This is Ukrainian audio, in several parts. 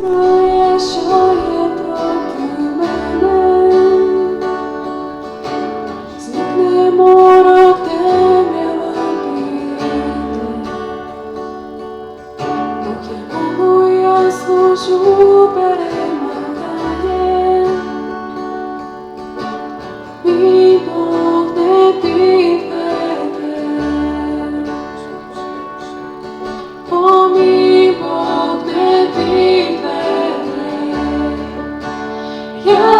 Бог, якому я служу перед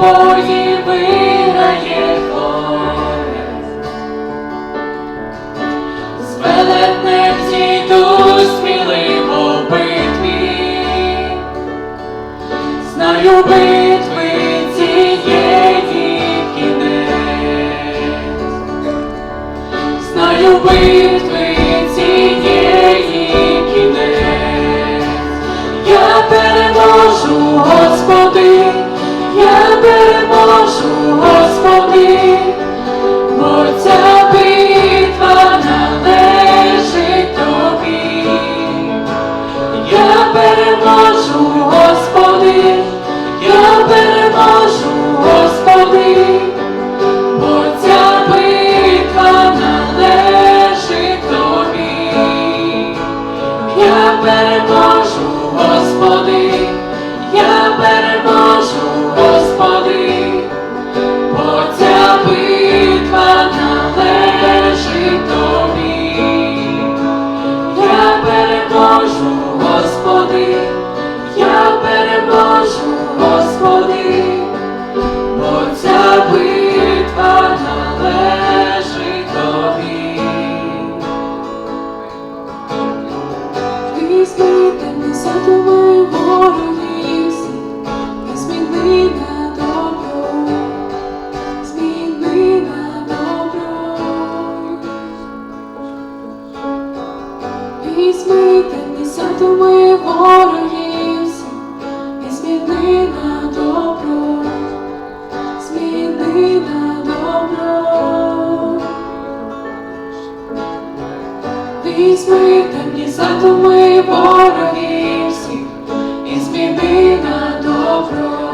тобої виграє хорець, з зійду сміливо в битві, знаю битви цієї кінець, знаю битви. візьми темні задуми ворогів всіх і зміни на добро.